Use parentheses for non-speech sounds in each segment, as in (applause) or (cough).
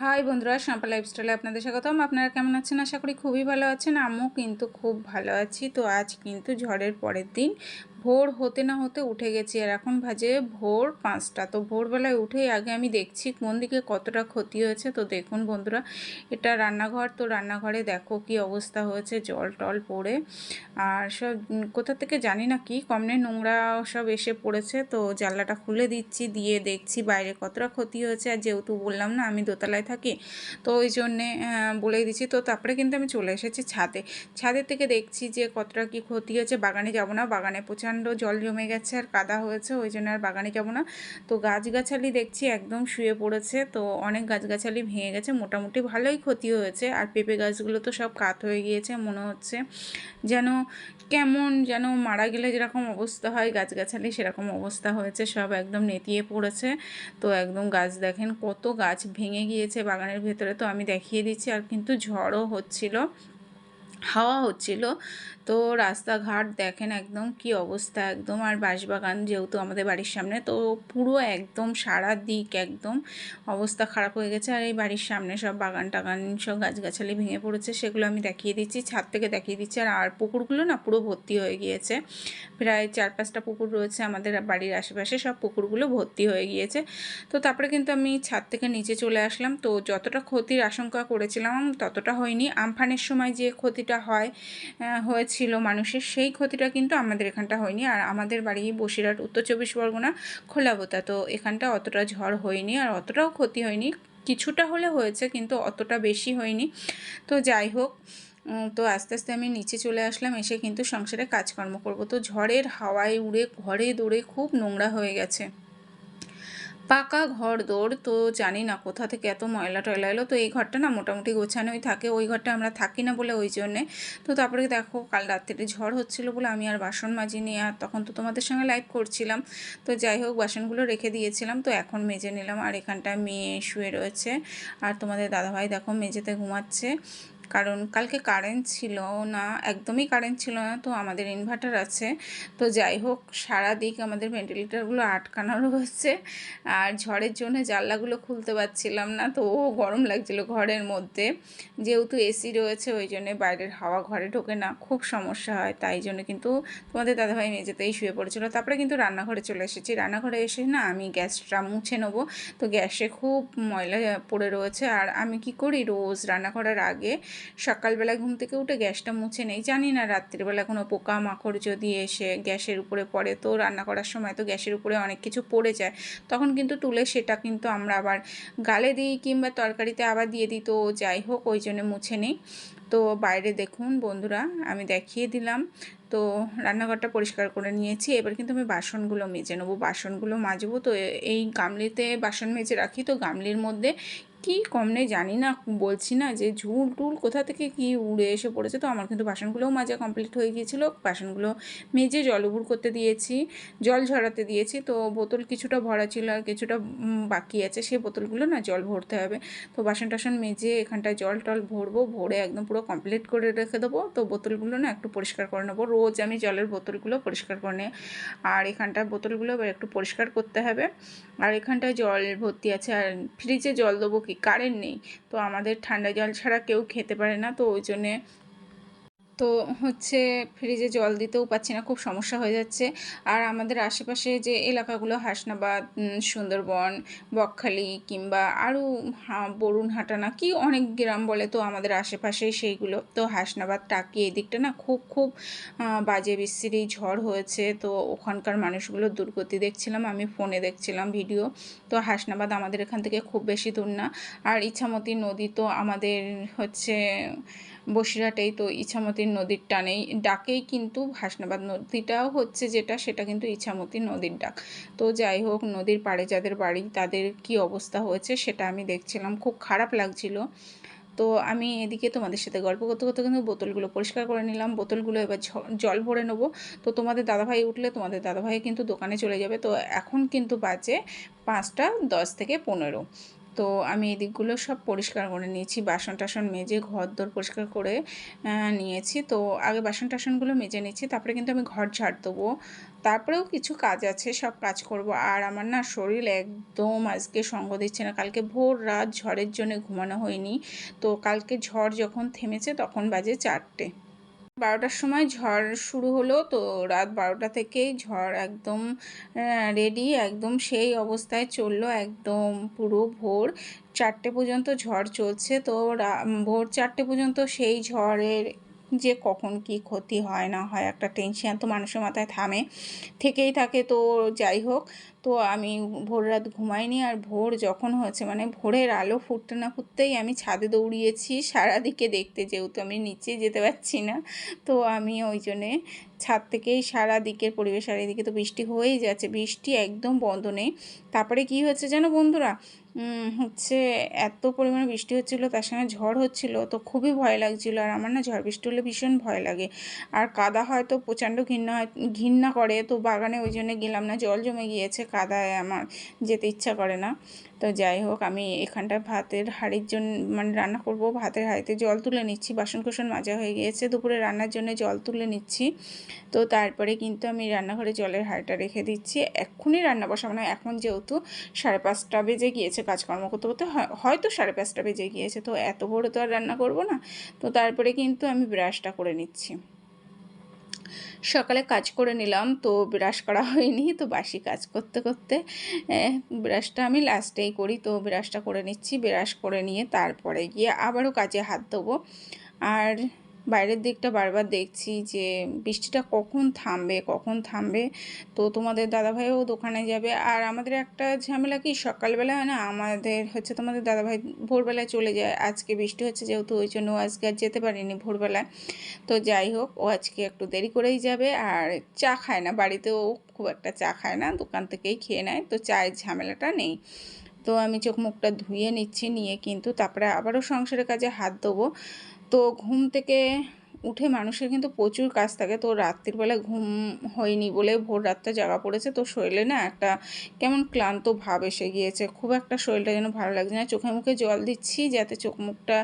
High বন্ধুরা life লাইফস্টাইলে আপনাদের স্বাগতম। আপনারা কেমন আছেন? আশা করি খুবই ভালো আছেন। আমিও কিন্তু খুব ভালো আছি। তো আজ কিন্তু ঝড়ের পরের দিন ভোর হতে না হতে উঠে গেছি আর এখন ভাজে ভোর পাঁচটা। তো ভোরবেলায় উঠেই আগে আমি দেখছি কোন দিকে কতটা ক্ষতি হয়েছে। তো দেখুন বন্ধুরা, এটা রান্নাঘর। তো রান্নাঘরে দেখো কি অবস্থা হয়েছে, জল টল পড়ে। আর সব কোথা থেকে জানি না কি কমনে নোংরা সব এসে পড়েছে। তো জানলাটা খুলে দিচ্ছি, দিয়ে দেখছি বাইরে কতটা ক্ষতি হয়েছে। আর যেহেতু বললাম না, আমি দোতলায় থাকি, তো ওই জন্যে বলে দিচ্ছি। তো তারপরে কিন্তু আমি চলে এসেছি ছাদে। ছাদের থেকে দেখছি যে কতটা কি ক্ষতি হয়েছে। বাগানে যাব না, বাগানে প্রচণ্ড জল জমে গেছে আর কাদা হয়েছে, ওই জন্য আর বাগানে যাব না। তো গাছগাছালি দেখছি একদম শুয়ে পড়েছে, তো অনেক গাছগাছালি ভেঙে গেছে। মোটামুটি ভালোই ক্ষতি হয়েছে আর পেঁপে গাছগুলো তো সব কাত হয়ে গিয়েছে মনে হচ্ছে। যেন কেমন যেন মারা গেলে যেরকম অবস্থা হয়, গাছগাছালি সেরকম অবস্থা হয়েছে, সব একদম নেতিয়ে পড়েছে। তো একদম গাছ দেখেন কত গাছ ভেঙে গিয়েছে বাগানের ভেতরে, তো আমি দেখিয়ে দিচ্ছি। আর কিন্তু ঝড়ও হচ্ছিল, হাওয়া হচ্ছিল তো রাস্তাঘাট দেখেন একদম কি অবস্থা, একদম আর বাঁশবাগান যেহেতু আমাদের বাড়ির সামনে, তো পুরো একদম সারা দিক একদম অবস্থা খারাপ হয়ে গেছে। আর এই বাড়ির সামনে সব বাগান টাগান সব গাছগাছালি ভেঙে পড়েছে, সেগুলো আমি দেখিয়ে দিচ্ছি, ছাদ থেকে দেখিয়ে দিচ্ছি। আর আর পুকুরগুলো না পুরো ভর্তি হয়ে গিয়েছে। প্রায় চার পাঁচটা পুকুর রয়েছে আমাদের বাড়ির আশেপাশে, সব পুকুরগুলো ভর্তি হয়ে গিয়েছে। তো তারপরে কিন্তু আমি ছাদ থেকে নিচে চলে আসলাম। তো যতটা ক্ষতির আশঙ্কা করেছিলাম, ততটা হয়নি। আমফানের সময় যে ক্ষতিটা হয় হয়েছে ছিল মানুষের, সেই ক্ষতিটা কিন্তু আমাদের এখানটা হয়নি। আর আমাদের বাড়ি বসিরহাট, উত্তর চব্বিশ পরগনা খোলাবোতা তো এখানটা অতটা ঝড় হয়নি আর অতটাও ক্ষতি হয়নি। কিছুটা হলে হয়েছে কিন্তু অতটা বেশি হয়নি। তো যাই হোক তো আস্তে আস্তে আমি নিচে চলে আসলাম, এসে কিন্তু সংসারে কাজকর্ম করব। তো ঝড়ের হাওয়ায় উড়ে ঘরে দৌড়ে খুব নোংরা হয়ে গেছে। পাকা ঘর দৌড়, তো জানি না কোথা থেকে এত ময়লা টয়লা এলো। তো এই ঘরটা না মোটামুটি গোছানোই থাকে, ওই ঘরটা আমরা থাকি না বলে ওই জন্যে। তো তারপরে দেখো কাল রাত্রিতে ঝড় হচ্ছিল বলে আমি আর বাসন মাজিনি, আর তখন তো তোমাদের সঙ্গে লাইভ করছিলাম। তো যাই হোক, বাসনগুলো রেখে দিয়েছিলাম, তো এখন মেজে নিলাম। আর এখানটায় মেয়ে শুয়ে রয়েছে। আর তোমাদের দাদাভাই দেখো মেঝেতে ঘুমাচ্ছে। কারণ কালকে কারেন্ট ছিল না, একদমই কারেন্ট ছিল না, তো আমাদের ইনভার্টার আছে। তো যাই হোক সারা দিক আমাদের ভেন্টিলেটারগুলো আটকানো রয়েছে আর ঝড়ের জন্য জানলাগুলো খুলতে পারছিলাম না, তো ও গরম লাগছিল ঘরের মধ্যে। যেহেতু এসি রয়েছে, ওই জন্যে বাইরের হাওয়া ঘরে ঢোকে না, খুব সমস্যা হয়। তাই জন্য কিন্তু তোমাদের দাদাভাই মেঝেতেই শুয়ে পড়েছিল। তারপরে কিন্তু রান্নাঘরে চলে এসেছি। রান্নাঘরে এসে না আমি গ্যাসটা মুছে নেব। তো গ্যাসে খুব ময়লা পড়ে রয়েছে। আর আমি কি করি? রোজ রান্না করার আগে সকালবেলা ঘুম থেকে উঠে গ্যাসটা মুছে নেই। জানি না, রাত্রিবেলা কোনো পোকা মাকড় যদি এসে গ্যাসের উপরে পড়ে তো রান্না করার সময় তো গ্যাসের উপরে অনেক কিছু পড়ে যায়। তখন কিন্তু তুলে সেটা কিন্তু আমরা আবার গালে দিই কিংবা তরকারিতে আবার দিয়ে দিই। তো যাই হোক, ওই জন্য মুছে নিই। তো বাইরে দেখুন বন্ধুরা, আমি দেখিয়ে দিলাম। তো রান্নাঘরটা পরিষ্কার করে নিয়েছি। এবার কিন্তু আমি বাসনগুলো মেজে নেব। বাসনগুলো মাজবো। তো এই গামলিতে বাসন মেজে রাখি। তো গামলির মধ্যে কি কম নেই জানি না, বলছি না যে ঝুল টুল কোথা থেকে কি উড়ে এসে পড়েছে। তো আমার কিন্তু বাসনগুলোও মাজা কমপ্লিট হয়ে গিয়েছিল, বাসনগুলো মেজে জল উবুর করতে দিয়েছি, জল ঝরাতে দিয়েছি। তো বোতল কিছুটা ভরা ছিল আর কিছুটা বাকি আছে সেই বোতলগুলো না জল ভরতে হবে। তো বাসন টাসন মেজে এখানটায় জল টল ভরবো, ভরে একদম পুরো কমপ্লিট করে রেখে দেবো। তো বোতলগুলো না একটু পরিষ্কার করে নেব, রোজ আমি জলের বোতলগুলো পরিষ্কার করে নিই। আর এখানটায় বোতলগুলো একটু পরিষ্কার করতে হবে। আর এখানটায় জল ভর্তি আছে, আর ফ্রিজে জল দেবো কি? কারেন্ট নেই। তো আমাদের ঠান্ডা জল ছাড়া কেউ খেতে পারে না। তো ওই জন্যে তো হচ্ছে ফ্রিজে জল দিতেও পাচ্ছি না, খুব সমস্যা হয়ে যাচ্ছে। আর আমাদের আশেপাশে যে এলাকাগুলো, হাসনাবাদ সুন্দরবন, বকখালি কিংবা আরও বরুণহাটা না, কি অনেক গ্রাম বলে তো আমাদের আশেপাশেই সেইগুলো। তো হাসনাবাদ টাকি এই দিকটা না খুব খুব বাজে বিস্তৃতি ঝড় হয়েছে। তো ওখানকার মানুষগুলো দুর্গতি দেখছিলাম, আমি ফোনে দেখছিলাম ভিডিও। তো হাসনাবাদ আমাদের এখান থেকে খুব বেশি দূর না। আর ইচ্ছামতি নদী তো আমাদের হচ্ছে বসিরহাটেই তো ইছামতি নদীর টানেই, ডাকেই কিন্তু হাসনাবাদ নদীটাও হচ্ছে যেটা, সেটা কিন্তু ইছামতি নদীর ডাক। তো যাই হোক, নদীর পাড়ে যাদের বাড়ি, তাদের কি অবস্থা হয়েছে সেটা আমি দেখছিলাম, খুব খারাপ লাগছিল। তো আমি এদিকে তোমাদের সাথে গল্প করতে করতে কিন্তু বোতলগুলো পরিষ্কার করে নিলাম, বোতলগুলো এবার জল ভরে নেব। তো তোমাদের দাদাভাই উঠলে, তোমাদের দাদাভাই কিন্তু দোকানে চলে যাবে। তো এখন কিন্তু বাজে পাঁচটা দশ থেকে পনেরো। তো আমি এদিকগুলো সব পরিষ্কার করে নিয়েছি। বাসন টাসন মেজে ঘর দর পরিষ্কার করে নিয়েছি। তো আগে বাসন টাসনগুলো মেজে নিচ্ছি, তারপরে কিন্তু আমি ঘর ঝাড় দেবো। তারপরেও কিছু কাজ আছে, সব কাজ করব। আর আমার না শরীর একদম আজকে সঙ্গ দিচ্ছে না। কালকে ভোর রাত ঝড়ের জন্য ঘুমানো হয়নি। তো কালকে ঝড় যখন থেমেছে তখন বাজে চারটে। বারোটার সময় ঝড় শুরু হলো, তো রাত বারোটা থেকেই ঝড় একদম রেডি একদম সেই অবস্থায় চলল, একদম পুরো ভোর চারটে পর্যন্ত ঝড় চলছে। তো ভোর চারটে পর্যন্ত সেই ঝড়ের যে কখন কি ক্ষতি হয় না হয় একটা টেনশন তো মানুষের মাথায় থামে, থেকেই থাকে। তো যাই হোক তো আমি ভোর রাত ঘুমাইনি আর ভোর যখন হয়েছে মানে ভোরের আলো ফুটতে না ফুটতেই আমি ছাদে দৌড়িয়েছি। সারাদিকে দেখতে যেহেতু আমি নিচে যেতে পারছি না, তো আমি ওই জন্যে ছাদ থেকেই সারা দিকের পরিবেশ আর এদিকে তো বৃষ্টি হয়েই যাচ্ছে। বৃষ্টি একদম বন্ধ নেই। তারপরে কি হয়েছে জানো বন্ধুরা? হচ্ছে এত পরিমাণে বৃষ্টি হচ্ছিল, তার সঙ্গে ঝড় হচ্ছিল, তো খুবই ভয় লাগছিল। আর আমার না ঝড় বৃষ্টি হলে ভীষণ ভয় লাগে। আর কাদা হয়তো প্রচণ্ড ঘৃণা হয় ঘৃণা করে, তো বাগানে ওই জন্য গেলাম না, জল জমে গিয়েছে কাদায়, আমার যেতে ইচ্ছা করে না। তো যাই হোক, আমি এখানটায় ভাতের হাঁড়ির জন্য মানে রান্না করব। ভাতের হাঁড়িতে জল তুলে নিচ্ছি। বাসন কোসন মাজা হয়ে গিয়েছে। দুপুরে রান্নার জন্য জল তুলে নিচ্ছি। তো তারপরে কিন্তু আমি রান্নাঘরে জলের হাঁড়িটা রেখে দিচ্ছি। এক্ষুনি রান্না বসাবো না। এখন যেহেতু সাড়ে পাঁচটা বেজে গিয়েছে কাজকর্ম করতে করতে হয়তো সাড়ে পাঁচটা বেজে গিয়েছে। তো এত বড় তো আর রান্না করব না। তো তারপরে কিন্তু আমি ব্রাশটা করে নিচ্ছি। সকালে কাজ করে নিলাম, তো ব্রাশ করা হয়নি, তো বাসি কাজ করতে করতে ব্রাশটা আমি লাস্টেই করি, তো ব্রাশটা করে নিচ্ছি, ব্রাশ করে নিয়ে তারপরে গিয়ে আবারও কাজে হাত দেবো। আর বাইরের দিকটা বারবার দেখছি যে বৃষ্টিটা কখন থামবে কখন থামবে। তো তোমাদের দাদাভাইও দোকানে যাবে। আর আমাদের একটা ঝামেলা কি সকালবেলা হয় না আমাদের হচ্ছে তোমাদের দাদাভাই ভোরবেলায় চলে যায়। আজকে বৃষ্টি হচ্ছে যেহেতু, ওই জন্য আজকে আর যেতে পারিনি ভোরবেলায়। তো যাই হোক, ও আজকে একটু দেরি করেই যাবে। আর চা খায় না, বাড়িতেও খুব একটা চা খায় না, দোকান থেকেই খেয়ে নেয়। তো চায়ের ঝামেলাটা নেই। তো আমি চোখ মুখটা ধুয়ে নিচ্ছি, নিয়ে কিন্তু তারপরে আবারও সংসারের কাজে হাত দেবো। তো ঘুম থেকে উঠে মানুষের কিন্তু প্রচুর কাজ থাকে। তো রাত্রির ঘুম হয়নি বলে ভোর রাতটা জাগা পড়েছে। তো শরীরে না একটা কেমন ক্লান্ত ভাব এসে গিয়েছে। খুব একটা শরীরটা যেন ভালো লাগছে না। চোখে মুখে জল দিচ্ছি যাতে চোখ মুখটা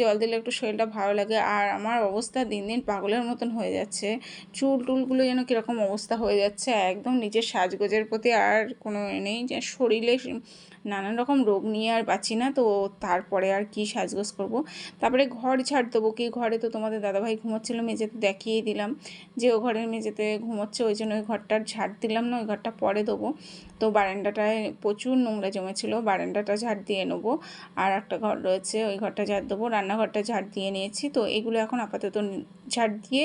জল দিলে একটু শরীরটা ভালো লাগে। আর আমার অবস্থা দিন দিন পাগলের মতন হয়ে যাচ্ছে। চুল টুলগুলো যেন কীরকম অবস্থা হয়ে যাচ্ছে। একদম নিজের সাজগোজের প্রতি আর কোনো নেই যে শরীরে নানান রকম রোগ নিয়ে আর বাঁচি না, তো তারপরে আর কি সাজগোজ করব। তারপরে ঘর ছাড় দেবো কি? ঘরে তো তোমাদের দাদাভাই ঘুমোচ্ছিল, মেঝেতে দেখিয়ে দিলাম যে ও ঘরের মেঝেতে ঘুমোচ্ছে, ওই জন্য ওই ঘরটার ঝাড় দিলাম না, ওই ঘরটা পরে দেবো। তো বারান্দাটায় প্রচুর নোংরা জমেছিল, বারান্দাটা ঝাড় দিয়ে নেব। আর একটা ঘর রয়েছে, ওই ঘরটা ঝাড় দেবো, রান্নাঘরটা ঝাড় দিয়ে নিয়েছি। তো এগুলো এখন আপাতত ঝাড় দিয়ে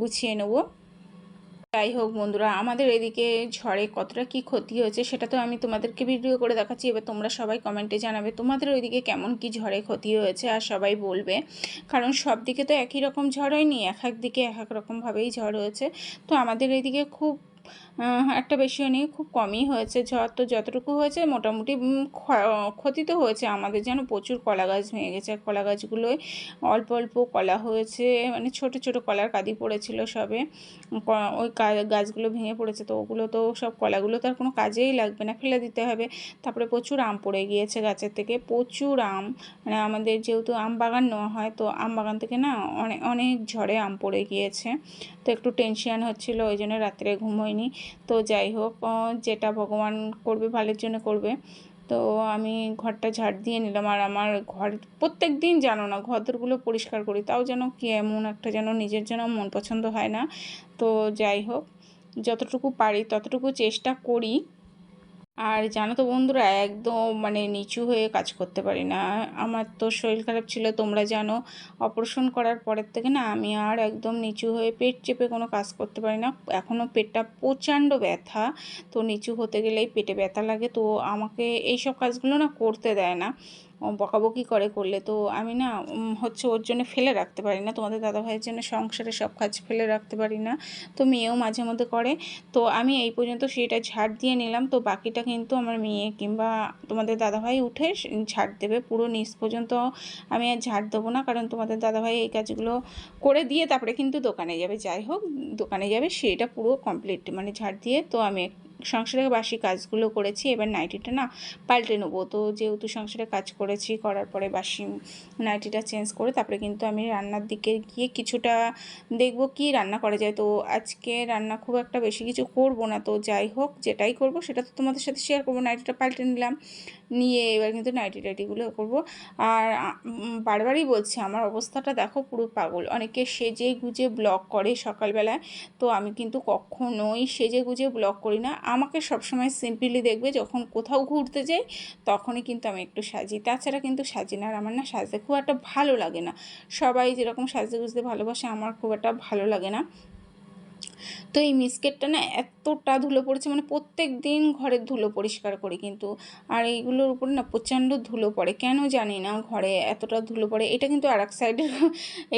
গুছিয়ে নেব। যাই হোক বন্ধুরা, আমাদের এদিকে ঝড়ে কতটা কি ক্ষতি হয়েছে সেটা তো আমি তোমাদেরকে ভিডিও করে দেখাচ্ছি। এবার তোমরা সবাই কমেন্টে জানাবে তোমাদের ওইদিকে কেমন কি ঝড়ে ক্ষতি হয়েছে আর সবাই বলবে। কারণ সব দিকে তো একই রকম ঝড় হয়নি, এক এক দিকে এক এক রকমভাবেই ঝড় হয়েছে। তো আমাদের এদিকে খুব একটা বেশিও নেই খুব কমই হয়েছে। ঝড় তো যতটুকু হয়েছে মোটামুটি ক্ষতি তো হয়েছে আমাদের যেন প্রচুর কলা গাছ ভেঙে গেছে। কলা গাছগুলোয় অল্প অল্প কলা হয়েছে মানে ছোট ছোট কলার কাদি পড়েছিল সবে। ওই গাছগুলো ভেঙে পড়েছে, তো ওগুলো তো সব কলাগুলো তো আর কোনো কাজেই লাগবে না, ফেলে দিতে হবে। তারপরে প্রচুর আম পড়ে গিয়েছে গাছের থেকে, প্রচুর আম। মানে আমাদের যেহেতু আম বাগান নেওয়া হয়, তো আম বাগান থেকে না অনেক অনেক ঝড়ে আম পড়ে গিয়েছে। তো একটু টেনশন হচ্ছিল, ওই জন্য রাত্রে ঘুম হয়নি। তো যাই হোক যেটা ভগবান করবে, ভালোর জন্য করবে। তো আমি ঘরটা ঝাড় দিয়ে নিলাম আর আমার ঘর প্রত্যেক দিন জানো না ঘরদরগুলো পরিষ্কার করি। তাও যেন কি এমন একটা যেন নিজের যেন মন পছন্দ হয় না। তো যাই হোক, যতটুকু পারি, ততটুকু চেষ্টা করি। আর জানো তো বন্ধুরা, একদম মানে নিচু হয়ে কাজ করতে পারি না। আমার তো শরীর খারাপ ছিল, তোমরা জানো অপারেশন করার পরের থেকে না আমি আর একদম নিচু হয়ে পেট চেপে কোনো কাজ করতে পারি না। এখনও পেটটা প্রচণ্ড ব্যথা, তো নিচু হতে গেলেই পেটে ব্যথা লাগে, তো আমাকে এই সব কাজগুলো না করতে দেয় না। বকাবকি করে করলে তো আমি না হচ্ছে ওর জন্য ফেলে রাখতে পারি না, তোমাদের দাদাভাইয়ের জন্য সংসারে সব কাজ ফেলে রাখতে পারি না, তো মেয়েও মাঝে মধ্যে করে, তো আমি এই পর্যন্ত সেটা ঝাড় দিয়ে নিলাম, তো বাকিটা কিন্তু আমার মেয়ে কিংবা তোমাদের দাদাভাই উঠে ঝাড় দেবে, পুরো নিচ পর্যন্ত আমি আর ঝাড় দেবো না, কারণ তোমাদের দাদাভাই এই কাজগুলো করে দিয়ে তারপরে কিন্তু দোকানে যাবে, যাই হোক, দোকানে যাবে, সেটা পুরো কমপ্লিট মানে ঝাড় দিয়ে তো আমি সংসারে বাসি কাজগুলো করেছি, এবার নাইটিটা না পাল্টে নেব। তো যেহেতু সংসারে কাজ করেছি, করার পরে বাসি নাইটিটা চেঞ্জ করে তারপরে কিন্তু আমি রান্নার দিকে গিয়ে কিছুটা দেখব কি রান্না করা যায়। তো আজকে রান্না খুব একটা বেশি কিছু করব না। তো যাই হোক, যেটাই করব সেটা তো তোমাদের সাথে শেয়ার করব। নাইটিটা পাল্টে নিলাম। নিয়ে এবার কিন্তু নাইটি টাইটিগুলো করব। আর বারবারই বলছি, আমার অবস্থাটা দেখো পুরো পাগল। অনেকে সেজে গুজে ব্লগ করে সকালবেলায়। তো আমি কিন্তু কখনোই সেজে গুজে ব্লগ করি না। আমাকে সবসময় সিম্পলি দেখবে যখন কোথাও ঘুরতে যাই, তখনই কিন্তু আমি একটু সাজি। তাছাড়া কিন্তু সাজি না, আর আমার না সাজতে খুব একটা ভালো লাগে না। সবাই যেরকম সাজতে গুজতে ভালোবাসে, আমার খুব একটা ভালো লাগে না। তো এই মিসকেটটা না এতটা ধুলো পড়েছে মানে প্রত্যেক দিন ঘরের ধুলো পরিষ্কার করি কিন্তু। আর এইগুলোর উপরে না প্রচণ্ড ধুলো পড়ে, কেন জানি না ঘরে এতটা ধুলো পড়ে। এটা কিন্তু আর এক সাইডের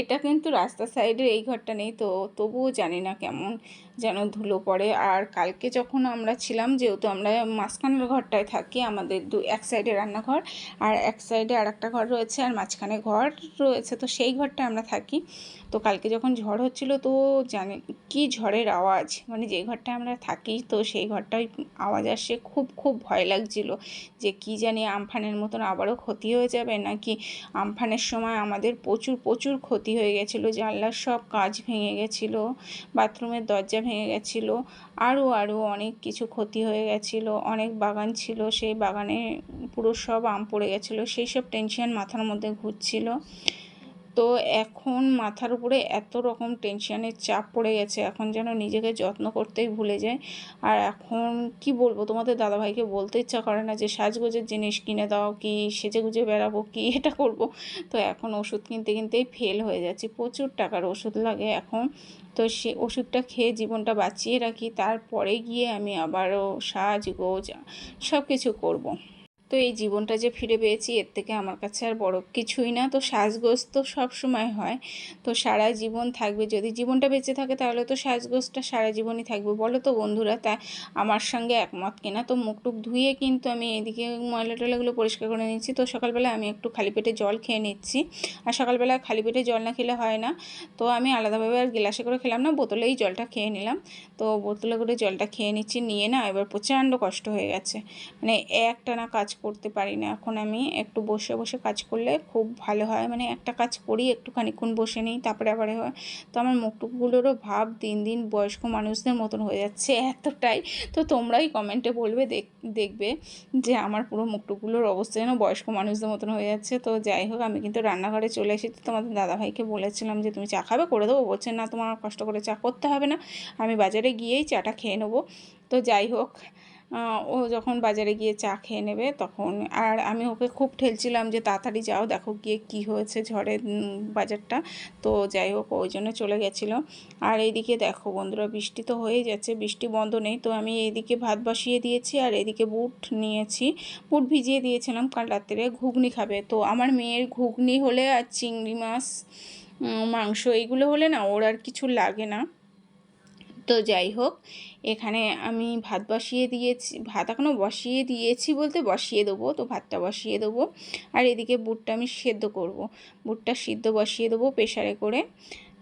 এটা কিন্তু রাস্তার সাইডের এই ঘরটা নেই তো, তবুও জানি না কেমন যেন ধুলো পড়ে। আর কালকে যখন আমরা ছিলাম, যেহেতু আমরা মাঝখানের ঘরটায় থাকি, আমাদের দু, এক সাইডে রান্নাঘর, আর এক সাইডে আর একটা ঘর রয়েছে, আর মাঝখানে ঘর রয়েছে, তো সেই ঘরটা আমরা থাকি। তো কালকে যখন ঝড় হচ্ছিল তো জানি কি ঝড়ের আওয়াজ। মানে যে ঘরটায় আমরা থাকি, তো সেই ঘরটায় আওয়াজ আসে। খুব খুব ভয় লাগছিল যে কি জানি আমফানের মতন আবারও ক্ষতি হয়ে যাবে নাকি আমফানের সময় আমাদের প্রচুর প্রচুর ক্ষতি হয়ে গেছিল। জানলার সব কাজ ভেঙে গেছিল, বাথরুমের দরজা ভেঙে গেছিল, আরও আরও অনেক কিছু ক্ষতি হয়ে গেছিল। অনেক বাগান ছিল, সেই বাগানে পুরো সব আম পড়ে গেছিল। সেই সব টেনশন মাথার মধ্যে ঘুরছিল। তো এখন মাথার উপরে এত রকম টেনশানের চাপ পড়ে গেছে, এখন যেন নিজেকে যত্ন করতেই ভুলে যায় আর এখন কি বলব, তোমাদের দাদাভাইকে বলতে ইচ্ছা করে না যে, সাজগোজের জিনিস কিনে দাও কি, সেজে গুজে বেড়াবো কি, (laughs) এটা করব। তো এখন ওষুধ কিনতে কিনতেই ফেল হয়ে যাচ্ছে, প্রচুর টাকার ওষুধ লাগে এখন। তো সে ওষুধটা খেয়ে জীবনটা বাঁচিয়ে রাখি, তারপরে গিয়ে আমি আবারও সাজগোজ সব কিছু করব। তো এই জীবনটা যে ফিরে পেয়েছি, এর থেকে আমার কাছে আর বড় কিছুই না। তো সাজগোজ তো সব সময় হয়। তো সারা জীবন থাকবে। যদি জীবনটা বেঁচে থাকে, তাহলে তো সাজগোজটা সারা জীবনই থাকবে। বলো তো বন্ধুরা, তা আমার সঙ্গে একমত কিনা? তো মুখটুক ধুয়ে কিন্তু আমি এদিকে ময়লা টয়লাগুলো পরিষ্কার করে নিচ্ছি। তো সকালবেলা আমি একটু খালি পেটে জল খেয়ে নিচ্ছি। আর সকালবেলা খালি পেটে জল না খেলে হয় না। তো আমি আলাদাভাবে আর গ্লাসে করে খেলাম না, বোতলেই জলটা খেয়ে নিলাম। তো বোতলে করে জলটা খেয়ে নিচ্ছি, নিয়ে না এবার প্রচণ্ড কষ্ট হয়ে গেছে। মানে একটানা কাজ করতে পারি না। এখন আমি একটু বসে বসে কাজ করলে খুব ভালো হয়। মানে একটা কাজ করি, একটু খানিক্ষণ বসে নিই, তারপরে আবার হয়। তো আমার মুখটুকগুলোরও ভাব দিন দিন বয়স্ক মানুষদের মতন হয়ে যাচ্ছে এতটাই। তো তোমরাই কমেন্টে বলবে দেখবে যে আমার পুরো মুখটুকগুলোর অবস্থা যেন বয়স্ক মানুষদের মতন হয়ে যাচ্ছে। তো যাই হোক, আমি কিন্তু রান্নাঘরে চলে এসেছি। তোমাদের দাদাভাইকে বলেছিলাম যে, তুমি চা খাবে? করে দেবো। বলছে, না, তোমার কষ্ট করে চা করতে হবে না। আমি বাজারে গিয়েই চাটা খেয়ে নেব। তো যাই হোক ও যখন বাজারে গিয়ে চা খেয়ে নেবে তখন, আর আমি ওকে খুব ঠেলছিলাম যে তাড়াতাড়ি যাও, দেখো গিয়ে কি হয়েছে ঝড়ে বাজারটা। তো যাই হোক, ওই জন্য চলে গেছিল। আর এইদিকে দেখো বন্ধুরা, বৃষ্টি তো হয়েই যাচ্ছে, বৃষ্টি বন্ধ নেই। তো আমি এইদিকে ভাত বসিয়ে দিয়েছি আর এদিকে বুট নিয়েছি। বুট ভিজিয়ে দিয়েছিলাম, কাল রাত্রে ঘুগনি খাবে। তো আমার মেয়ের ঘুগনি হলে আর চিংড়ি মাছ মাংস, এইগুলো হলে না ওর আর কিছু লাগে না। তো যাই হোক এখানে আমি ভাত বসিয়ে দিয়েছি, ভাত এখনও বসিয়ে দিয়েছি বলতে বসিয়ে দেবো, তো ভাতটা বসিয়ে দেবো। আর এদিকে বুটটা আমি সেদ্ধ করব। বুটটা সিদ্ধ বসিয়ে দেবো প্রেশারে করে।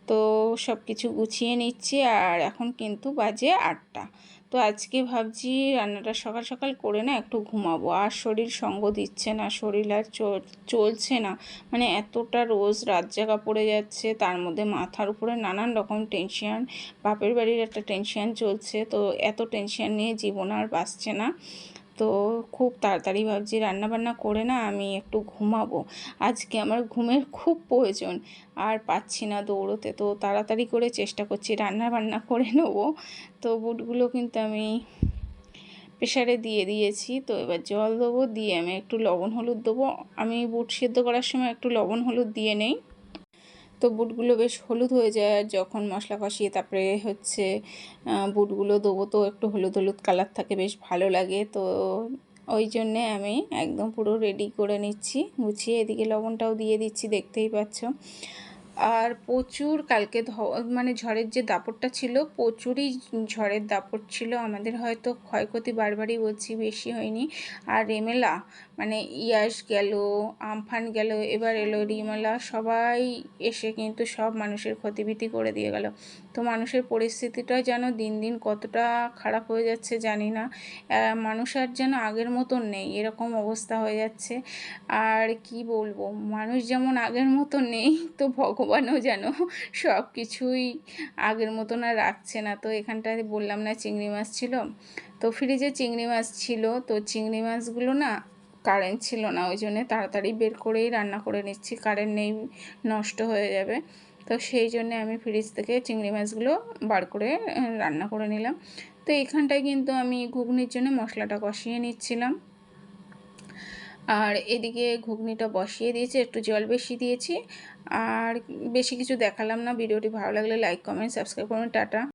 তো সব কিছু গুছিয়ে নিচ্ছি আর এখন কিন্তু বাজে আটটা। তো আজকে ভাবছি রান্নাটা সকাল সকাল করে না একটু ঘুমাবো। আর শরীর সঙ্গ দিচ্ছে না, শরীর আর চলছে না। মানে এতটা রোজ রাত জাগা পড়ে যাচ্ছে, তার মধ্যে মাথার উপরে নানান রকম টেনশন বাপের বাড়ির একটা টেনশন চলছে। তো এত টেনশন নিয়ে জীবন আর বাঁচছে না। তো খুব তাড়াতাড়ি ভাবছি রান্নাবান্না করে না আমি একটু ঘুমাবো। আজকে আমার ঘুমের খুব প্রয়োজন। আর পাচ্ছি না দৌড়োতে, তো তাড়াতাড়ি করে চেষ্টা করছি রান্না বান্না করে নেব। তো বুটগুলো কিন্তু আমি প্রেশারে দিয়ে দিয়েছি, তো এবার জল দেবো, দিয়ে আমি একটু লবণ হলুদ দেবো। আমি বুট সেদ্ধ করার সময় একটু লবণ হলুদ দিয়ে নেই। তো বুটগুলো বেশ হলুদ হয়ে যায় আর যখন মশলা কষিয়ে তারপরে হচ্ছে বুটগুলো দেবো তো একটু হলুদ হলুদ কালার থাকে, বেশ ভালো লাগে। তো ওই জন্যে আমি একদম পুরো রেডি করে নিচ্ছি। গুছিয়ে এদিকে লবণটাও দিয়ে দিচ্ছি, দেখতেই পাচ্ছ। আর প্রচুর কালকে মানে ঝড়ের যে দাপটটা ছিল, প্রচুরই ঝড়ের দাপট ছিল। আমাদের হয়তো ক্ষয়ক্ষতি বারবারই বলছি, বেশি হয়নি। আর রেমেলা মানে ইয়াস গেল, আমফান গেল, এবার এলো রিমেলা, সবাই এসে কিন্তু সব মানুষের ক্ষতিবিতি করে দিয়ে গেল। তো মানুষের পরিস্থিতিটা যেন দিন দিন কতটা খারাপ হয়ে যাচ্ছে জানি না। মানুষ আর যেন আগের মতন নেই, এরকম অবস্থা হয়ে যাচ্ছে। আর কি বলব, মানুষ যেমন আগের মতো নেই, তো ভগবানও যেন সব কিছুই আগের মতন আর রাখছে না। তো এখানটায় বললাম না চিংড়ি মাছ ছিল? তো ফ্রিজে চিংড়ি মাছ ছিল, তো চিংড়ি মাছগুলো না কারেন্ট ছিল না, ওই জন্যে তাড়াতাড়ি বের করেই রান্না করে নিচ্ছি। কারেন্ট নেই, নষ্ট হয়ে যাবে। তো সেই জন্য আমি ফ্রিজ থেকে চিংড়ি মাছগুলো বার করে রান্না করে নিলাম। তো এখানটায় কিন্তু আমি ঘুগনির জন্য মশলাটা কষিয়ে নিচ্ছিলাম। আর এদিকে ঘুগনিটা বসিয়ে দিয়েছি, একটু জল বেশি দিয়েছি। আর বেশি কিছু দেখালাম না, ভিডিওটি ভালো লাগলে লাইক কমেন্ট সাবস্ক্রাইব করুন, টাটা।